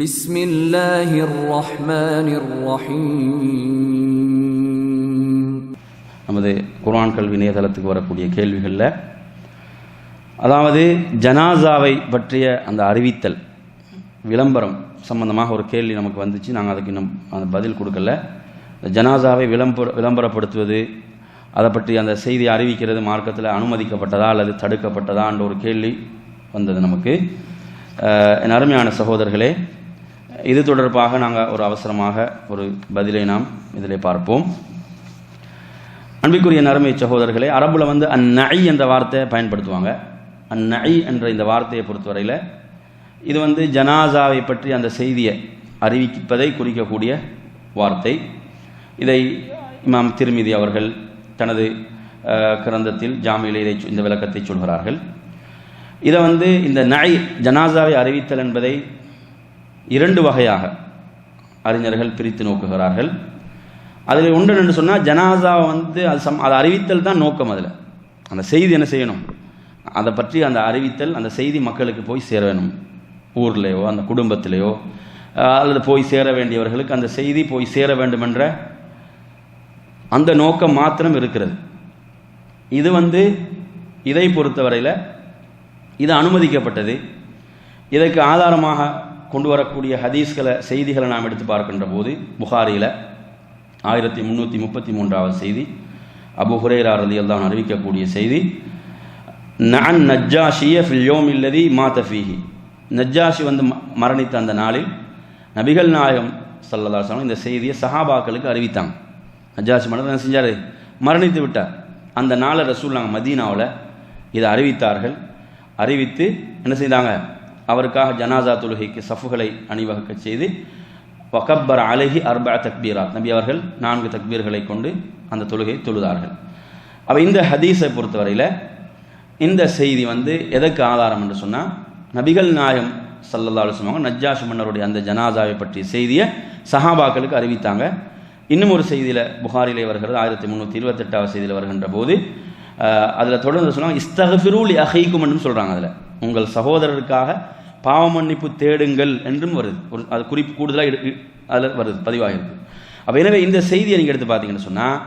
بسم الله الرحمن الرحيم நமது குர்ஆன் கல்வி இணையதளத்துக்கு வரக்கூடிய கேள்விகளில் அதாவது ஜனாசாவை பற்றிய அந்த அறிவித்தல் விளம்பரம் சம்பந்தமாக ஒரு கேள்வி நமக்கு வந்துச்சு நாங்கள் அதுக்கு இன்னும் அந்த பதில் கொடுக்கல இந்த ஜனாசாவை விளம்பர விளம்பரப்படுத்துவது அதை பற்றி அந்த செய்தி அறிவிக்கிறது மார்க்கத்தில் அனுமதிக்கப்பட்டதா அல்லது தடுக்கப்பட்டதா என்ற ஒரு கேள்வி வந்தது நமக்கு அஹ், என் அருமையான சகோதரர்களே இது தொடர்பாக நாங்கள் ஒரு அவசரமாக ஒரு பதிலை நாம் இதில் பார்ப்போம். அன்பிற்குரிய நறுமை சகோதரர்களே அரபுல வந்து அந்நை என்ற வார்த்தையை பயன்படுத்துவாங்க. அந்நை என்ற இந்த வார்த்தையை பொறுத்தவரையில் இது வந்து ஜனாசாவை பற்றி அந்த செய்தியை அறிவிப்பதை குறிக்கக்கூடிய வார்த்தை. இதை இமாம் திருமிதி அவர்கள் தனது கிரந்தத்தில் ஜாமியில் இதை இந்த விளக்கத்தை சொல்கிறார்கள். இதை வந்து இந்த நை ஜனாசாவை அறிவித்தல் என்பதை இரண்டு வகையாக அறிஞர்கள் பிரித்து நோக்குகிறார்கள். அதில் ஒன்று என்று சொன்னால் ஜனாசாவை வந்து அது சம் அதை அறிவித்தல் தான் நோக்கம் அதில். அந்த செய்தி என்ன செய்யணும்? அதை பற்றி அந்த அறிவித்தல் அந்த செய்தி மக்களுக்கு போய் சேர வேணும். ஊர்லேயோ அந்த குடும்பத்திலேயோ அல்லது போய் சேர வேண்டியவர்களுக்கு அந்த செய்தி போய் சேர வேண்டுமென்ற அந்த நோக்கம் மாத்திரம் இருக்கிறது. இது வந்து இதை பொறுத்தவரையில் இது அனுமதிக்கப்பட்டது. இதற்கு ஆதாரமாக கொண்டு வரக்கூடிய ஹதீஸ்களை செய்திகளை நாம் எடுத்து பார்க்கின்ற போது புகாரியில் ஆயிரத்தி முந்நூற்றி முப்பத்தி மூன்றாவது செய்தி அபு ஹுரேரா ரலியல்லாஹு அறிவிக்கக்கூடிய செய்தி நான் நஜ்ஜாஷிய ஃபில்யோம் இல்லதி மாத்தஃபீஹி நஜ்ஜாஷி வந்து ம- மரணித்த அந்த நாளில் நபிகள் நாயகம் சல்லதா சொல்லம் இந்த செய்தியை சஹாபாக்களுக்கு அறிவித்தாங்க. நஜ்ஜாஷி மரணம் என்ன செஞ்சார்? மரணித்து விட்டார். அந்த நாளை ரசூல் நாங்கள் மதீனாவில் இதை அறிவித்தார்கள். அறிவித்து என்ன செய்தாங்க? அவருக்காக ஜனாசா தொழுகைக்கு சஃபுகளை அணிவகுக்க செய்து வகப்பர் அழகி அர்பா தக்பீரா. நபி அவர்கள் நான்கு தக்பீர்களை கொண்டு அந்த தொழுகை தொழுதார்கள். அப்போ இந்த ஹதீஸை பொறுத்தவரையில் இந்த செய்தி வந்து எதற்கு ஆதாரம் என்று சொன்னால் நபிகள் நாயம் சல்லல்லா சொல்லுவாங்க நஜ்ஜாஷ் மன்னருடைய அந்த ஜனாசாவை பற்றிய செய்தியை சஹாபாக்களுக்கு அறிவித்தாங்க. இன்னும் ஒரு செய்தியில் புகாரிலே வருகிறது ஆயிரத்தி முந்நூற்றி இருபத்தெட்டாவது செய்தியில் வருகின்ற போது அதில் தொடர்ந்து சொன்னாங்க இஸ்தகஃபிரூலி அஹைக்கும் என்றும் சொல்கிறாங்க அதில். உங்கள் சகோதரருக்காக பாவ மன்னிப்பு தேடுங்கள் என்றும் வருது. ஒரு அது குறிப்பு கூடுதலாக அதில் வருது பதிவாகிருக்கு அப்போ எனவே இந்த செய்தியை நீங்கள் எடுத்து பார்த்தீங்கன்னு சொன்னால்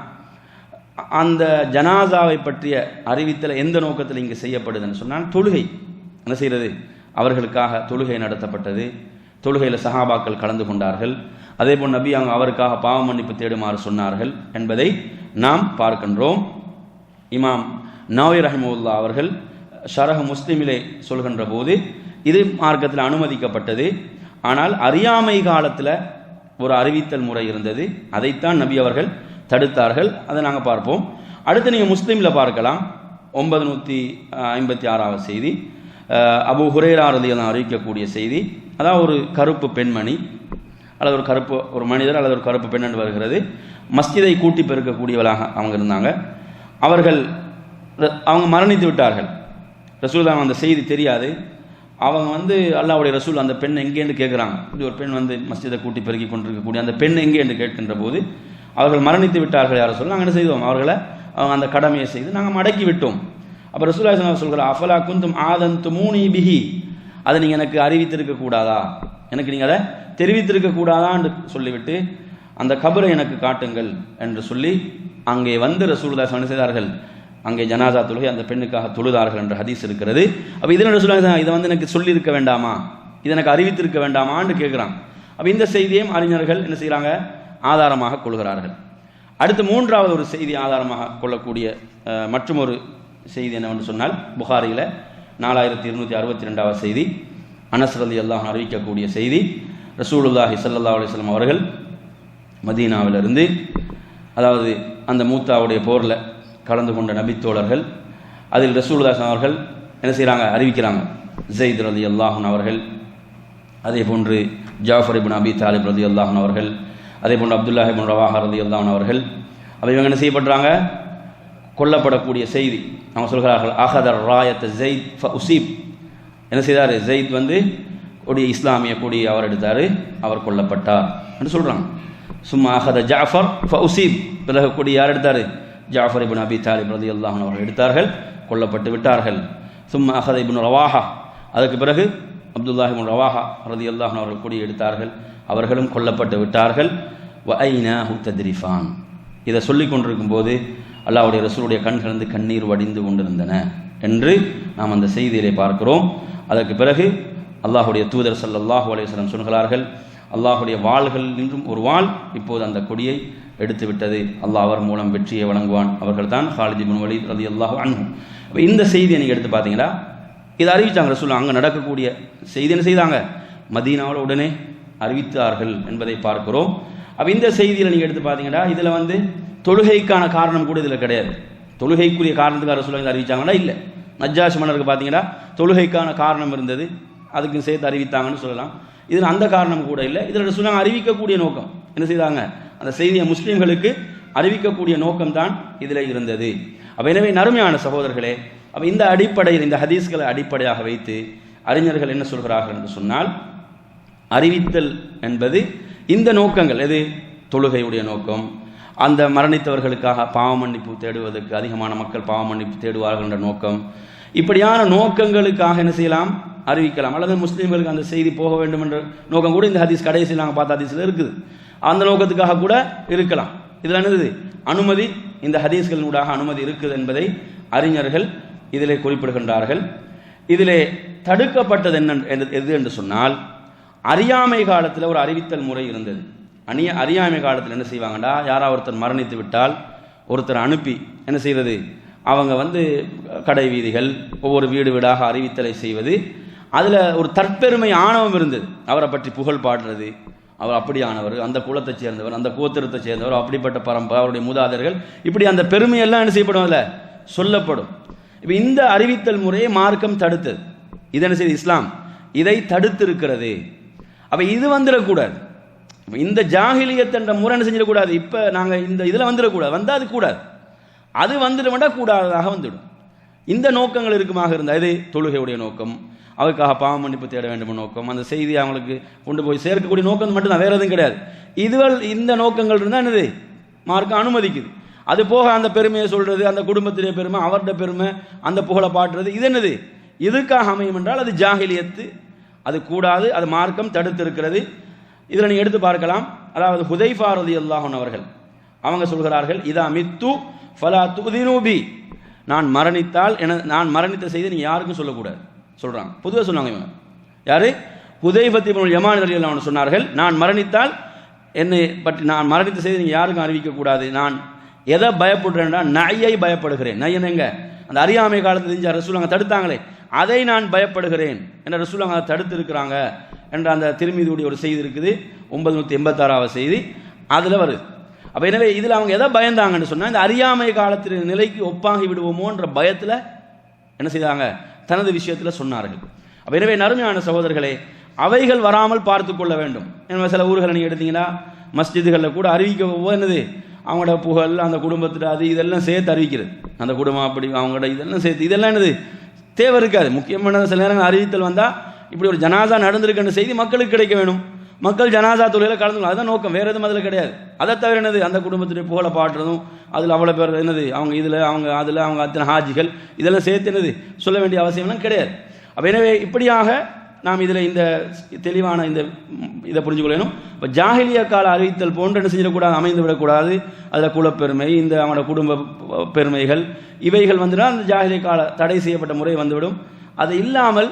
அந்த ஜனாசாவை பற்றிய அறிவித்தல் எந்த நோக்கத்தில் இங்கே செய்யப்படுதுன்னு சொன்னால் தொழுகை. என்ன செய்கிறது அவர்களுக்காக தொழுகை நடத்தப்பட்டது. தொழுகையில் சஹாபாக்கள் கலந்து கொண்டார்கள். அதே போல் நபி அவங்க அவருக்காக பாவ மன்னிப்பு தேடுமாறு சொன்னார்கள் என்பதை நாம் பார்க்கின்றோம். இமாம் நாவி ரஹிமுல்லா அவர்கள் ஷரஹ் முஸ்லீமிலே சொல்கின்ற போது இது மார்க்கத்தில் அனுமதிக்கப்பட்டது. ஆனால் அறியாமை காலத்தில் ஒரு அறிவித்தல் முறை இருந்தது. அதைத்தான் நபி அவர்கள் தடுத்தார்கள். அதை நாங்கள் பார்ப்போம். அடுத்து நீங்கள் முஸ்லீமில் பார்க்கலாம். ஒன்பது நூற்றி ஐம்பத்தி ஆறாவது செய்தி. அபு ஹுரேரா ரலியல்லாஹு அறிவிக்கக்கூடிய செய்தி. அதாவது ஒரு கருப்பு பெண்மணி அல்லது ஒரு கருப்பு ஒரு மனிதர் அல்லது ஒரு கருப்பு பெண் என்று வருகிறது. மஸ்ஜிதை கூட்டி பெருக்கக்கூடியவளாக அவங்க இருந்தாங்க. அவர்கள் அவங்க மரணித்து விட்டார்கள். ரசூல்தான் அந்த செய்தி தெரியாது. அவங்க வந்து அல்லாவுடைய ரசூல் அந்த பெண் எங்கேன்னு கேட்குறாங்க. இப்படி ஒரு பெண் வந்து மஸ்ஜிதை கூட்டி பெருக்கி கொண்டிருக்கக்கூடிய அந்த பெண் எங்கே என்று கேட்கின்ற போது அவர்கள் மரணித்து விட்டார்கள் யாரை சொல்லி நாங்கள் என்ன செய்தோம்? அவர்களை அவங்க அந்த கடமையை செய்து நாங்கள் மடக்கி விட்டோம். அப்போ ரசூல்லா சொல்கிறார் அஃபலா குந்தும் ஆதந்து மூனி பிஹி? அதை நீங்கள் எனக்கு அறிவித்திருக்க கூடாதா? எனக்கு நீங்கள் அதை தெரிவித்திருக்க கூடாதான்னு சொல்லிவிட்டு அந்த கபரை எனக்கு காட்டுங்கள் என்று சொல்லி அங்கே வந்து ரசூலுல்லாஹ் என்ன செய்தார்கள்? அங்கே ஜனாசா தொழுகை அந்த பெண்ணுக்காக தொழுதார்கள் என்ற ஹதீஸ் இருக்கிறது. அப்போ இதில் சொல்லுவாங்க இதை வந்து எனக்கு சொல்லியிருக்க வேண்டாமா? இதை எனக்கு அறிவித்திருக்க வேண்டாமான்னு கேட்குறான் அப்போ இந்த செய்தியையும் அறிஞர்கள் என்ன செய்கிறாங்க ஆதாரமாக கொள்கிறார்கள். அடுத்து மூன்றாவது ஒரு செய்தி ஆதாரமாக கொள்ளக்கூடிய மற்றும் ஒரு செய்தி என்னவென்று சொன்னால் புகாரியில் நாலாயிரத்தி இருநூற்றி அறுபத்தி ரெண்டாவது செய்தி அனசரதி ரலி அல்லாஹ் அறிவிக்கக்கூடிய செய்தி ரசூலுல்லாஹி சல்லா அலிஸ்லாம் அவர்கள் மதீனாவிலிருந்து அதாவது அந்த மூத்தாவுடைய போரில் கலந்து கொண்ட நபித்தோழர்கள் அதில் ரசூலுல்லாஹ் அவர்கள் என்ன செய்கிறாங்க அறிவிக்கிறாங்க. ஜெயித் ரதி அல்லாஹன் அவர்கள் அதே போன்று ஜாஃபர் இபின் அபி தாலிப் ரதி அல்லாஹன் அவர்கள் அதே போன்று அப்துல்லாஹ் இபின் ரவாஹா ரதி அல்லாஹன் அவர்கள் அப்போ இவங்க என்ன செய்யப்படுறாங்க? கொல்லப்படக்கூடிய செய்தி அவங்க சொல்கிறார்கள் அஹதர் ராயத் ஜெயித் ஃப உசீப் என்ன செய்தார்? ஜெயித் வந்து கொடிய இஸ்லாமிய கொடி அவர் எடுத்தார் அவர் கொல்லப்பட்டார் என்று சொல்கிறாங்க சும்மா அஹத ஜாஃபர் ஃப உசீப் பிறகு கொடி யார் எடுத்தார்? ஜாஃபர் இபின் அபி தாலிப் ரதி அல்லாஹன் அவர்கள் எடுத்தார்கள் கொல்லப்பட்டு விட்டார்கள். சும்மா அஹத இபின் ரவாஹா அதுக்கு பிறகு அப்துல்லாஹிபின் ரவாஹா ரதி அல்லாஹன் அவர்கள் கூடி எடுத்தார்கள் அவர்களும் கொல்லப்பட்டு விட்டார்கள். வ ஐநா தத்ரிஃபான். இதை சொல்லிக் கொண்டிருக்கும் போது அல்லாவுடைய ரசூலுடைய கண்களிருந்து கண்ணீர் வடிந்து கொண்டிருந்தன என்று நாம் அந்த செய்தியிலே பார்க்கிறோம். அதற்கு பிறகு அல்லாஹுடைய தூதர் சல்லாஹூ அலையம் சொல்கிறார்கள் அல்லாஹுடைய வாள்கள் நின்றும் ஒரு வாள் இப்போது அந்த கொடியை எடுத்து விட்டது. அல்லாஹ் அவர் மூலம் வெற்றியை வழங்குவான். அவர்கள் தான் ஹாலிதி பின் வலி வலீத் ரலியல்லாஹு அன்ஹு அப்ப இந்த செய்தியை நீங்கள் எடுத்து பார்த்தீங்களா? இதை அறிவித்தாங்க ரசூல் அங்கே நடக்கக்கூடிய செய்தி என்ன செய்தாங்க? மதீனாவில் உடனே அறிவித்தார்கள் என்பதை பார்க்கிறோம். அப்போ இந்த செய்தியில் நீங்கள் எடுத்து பார்த்தீங்கன்னா இதில் வந்து தொழுகைக்கான காரணம் கூட இதில் கிடையாது. தொழுகைக்குரிய காரணத்துக்கு அரசு அறிவித்தாங்கன்னா இல்லை. நஜ்ஜாஷ் மன்னருக்கு பார்த்தீங்கன்னா தொழுகைக்கான காரணம் இருந்தது. அதுக்கு சேர்த்து அறிவித்தாங்கன்னு சொல்லலாம். இதில் அந்த காரணம் கூட இல்லை. இதில் சொன்னாங்க அறிவிக்கக்கூடிய நோக்கம். என்ன செய்தாங்க? அந்த செய்தியை முஸ்லீம்களுக்கு அறிவிக்கக்கூடிய நோக்கம்தான் இதில் இருந்தது. அப்போ எனவே நறுமையான சகோதரர்களே அப்போ இந்த அடிப்படையில் இந்த ஹதீஸ்களை அடிப்படையாக வைத்து அறிஞர்கள் என்ன சொல்கிறார்கள் என்று சொன்னால் அறிவித்தல் என்பது இந்த நோக்கங்கள் எது? தொழுகையுடைய நோக்கம். அந்த மரணித்தவர்களுக்காக பாவ மன்னிப்பு தேடுவதற்கு அதிகமான மக்கள் பாவ மன்னிப்பு தேடுவார்கள் என்ற நோக்கம். இப்படியான நோக்கங்களுக்காக என்ன செய்யலாம்? அறிவிக்கலாம். அல்லது முஸ்லீம்களுக்கு அந்த செய்தி போக வேண்டும் என்ற நோக்கம் கூட இந்த ஹதீஸ் கடைசியில் நாங்கள் பார்த்த ஹதீஸில் இருக்குது. அந்த நோக்கத்துக்காக கூட இருக்கலாம். இதில் என்னது அனுமதி இந்த ஹதீஸ்களினூடாக அனுமதி இருக்குது என்பதை அறிஞர்கள் இதிலே குறிப்பிடுகின்றார்கள். இதிலே தடுக்கப்பட்டது என்ன எது என்று சொன்னால் அறியாமை காலத்தில் ஒரு அறிவித்தல் முறை இருந்தது. அணிய அறியாமை காலத்தில் என்ன செய்வாங்கடா? யாரா ஒருத்தர் மரணித்து விட்டால் ஒருத்தர் அனுப்பி என்ன செய்வது? அவங்க வந்து கடை வீதிகள் ஒவ்வொரு வீடு வீடாக அறிவித்தலை செய்வது. அதில் ஒரு தற்பெருமை ஆணவம் இருந்தது. அவரை பற்றி புகழ் பாடுறது அவர் அப்படியானவர் அந்த குலத்தை சேர்ந்தவர் அந்த கோத்திரத்தை சேர்ந்தவர் அப்படிப்பட்ட பரம்பரை அவருடைய மூதாதர்கள். இப்படி அந்த பெருமையெல்லாம் என்ன செய்யப்படும் அதில்? சொல்லப்படும். இப்போ இந்த அறிவித்தல் முறையை மார்க்கம் தடுத்தது. இது என்ன செய்யுது? இஸ்லாம். இதை தடுத்திருக்கிறது. அப்போ இது வந்துடக்கூடாது. இந்த ஜாகிலியத்தன்ற முறை என்ன செஞ்சிடக்கூடாது? இப்போ நாங்கள் இந்த இதில் வந்துடக்கூடாது. வந்தால் அது கூடாது. அது வந்துட கூடாததாக வந்துடும். இந்த நோக்கங்கள் இருக்குமாக இருந்தால் இது தொழுகையுடைய நோக்கம். அதுக்காக பாவ மன்னிப்பு தேட வேண்டும் நோக்கம். அந்த செய்தியை அவங்களுக்கு கொண்டு போய் சேர்க்கக்கூடிய நோக்கம் மட்டும்தான் வேறு எதுவும் கிடையாது. இதுவள் இந்த நோக்கங்கள் இருந்தால் என்னது? மார்க்கம் அனுமதிக்குது. அது போக அந்த பெருமையை சொல்கிறது அந்த குடும்பத்துடைய பெருமை அவருடைய பெருமை அந்த புகழை பாடுறது இது என்னது? இதுக்காக அமையும் என்றால் அது ஜாகிலியத்து அது கூடாது அது மார்க்கம் தடுத்திருக்கிறது. இதில் நீ எடுத்து பார்க்கலாம். அதாவது ஹுதைஃபாரதி அல்லாஹன் அவர்கள் அவங்க சொல்கிறார்கள் இதா மித்து ஃபலா துதினூபி நான் மரணித்தால் என நான் மரணித்த செய்தி நீங்கள் யாருக்கும் சொல்லக்கூடாது. சொல்கிறாங்க பொதுவாக சொன்னாங்க இவங்க யாரு? புதைபத்தி யமான யமான் ரலியல்லாஹு சொன்னார்கள். நான் மரணித்தால் என்னை பற்றி நான் மரணித்த செய்தி நீங்கள் யாருக்கும் அறிவிக்கக்கூடாது நான் எதை பயப்படுறேன்னா நையை பயப்படுகிறேன். நையன் எங்க அந்த அறியாமை காலத்தில் தெரிஞ்ச ரசூலாங்க தடுத்தாங்களே. அதை நான் பயப்படுகிறேன். என்ற ரசூலாங்க அதை தடுத்து இருக்கிறாங்க என்ற அந்த திருமீதியுடைய ஒரு செய்தி இருக்குது. ஒன்பது நூற்றி எண்பத்தாறாவது செய்தி. அதில் வருது. அப்போ எனவே இதில் அவங்க எதை பயந்தாங்கன்னு சொன்னால் இந்த அறியாமை காலத்தின் நிலைக்கு ஒப்பாகி விடுவோமோன்ற பயத்தில் என்ன செய்தாங்க? தனது விஷயத்தில் சொன்னார்கள் அப்போ எனவே நறுமையான சகோதரர்களே அவைகள் வராமல் பார்த்து கொள்ள வேண்டும். என்ன சில ஊர்களை நீங்கள் எடுத்தீங்கன்னா மஸ்ஜிதுகளில் கூட அறிவிக்க என்னது? அவங்களோட புகழ் அந்த குடும்பத்தில் அது இதெல்லாம் சேர்த்து அறிவிக்கிறது. அந்த குடும்பம் அப்படி அவங்களோட இதெல்லாம் சேர்த்து இதெல்லாம் என்னது? தேவை இருக்காது. முக்கியமான சில நேரங்கள் அறிவித்தல் வந்தால் இப்படி ஒரு ஜனாதா நடந்திருக்கின்ற செய்தி மக்களுக்கு கிடைக்க வேணும். மக்கள் ஜனாதா தொழில கலந்து அதுதான் நோக்கம். வேற எதுவும் அதில் கிடையாது. அதை தவிர என்னது? அந்த குடும்பத்துடைய புகழை பாடுறதும் அதில் அவ்வளோ பேர் என்னது? அவங்க இதில் அவங்க அதில் அவங்க அத்தனை ஹாஜிகள் இதெல்லாம் சேர்த்து என்னது? சொல்ல வேண்டிய அவசியம்லாம் கிடையாது. அப்போ எனவே இப்படியாக நாம் இதில் இந்த தெளிவான இந்த இதை புரிஞ்சுக்கொள்ளணும் இப்போ ஜாகிலிய கால அறிவித்தல் போன்ற என்ன செஞ்சிடக்கூடாது அமைந்து விடக்கூடாது. அதில் குலப்பெருமை இந்த அவனோட குடும்ப பெருமைகள் இவைகள் வந்துடும் அந்த ஜாகிலிய கால தடை செய்யப்பட்ட முறை வந்துவிடும். அது இல்லாமல்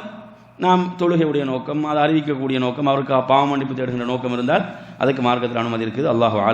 நாம் தொழுகையுடைய நோக்கம் அதை அறிவிக்கக்கூடிய நோக்கம் அவருக்கு பாவ மன்னிப்பு தேடுகின்ற நோக்கம் இருந்தால் அதுக்கு மார்க்கத்தில் அனுமதி இருக்குது. அல்லாஹ் ஆலம்.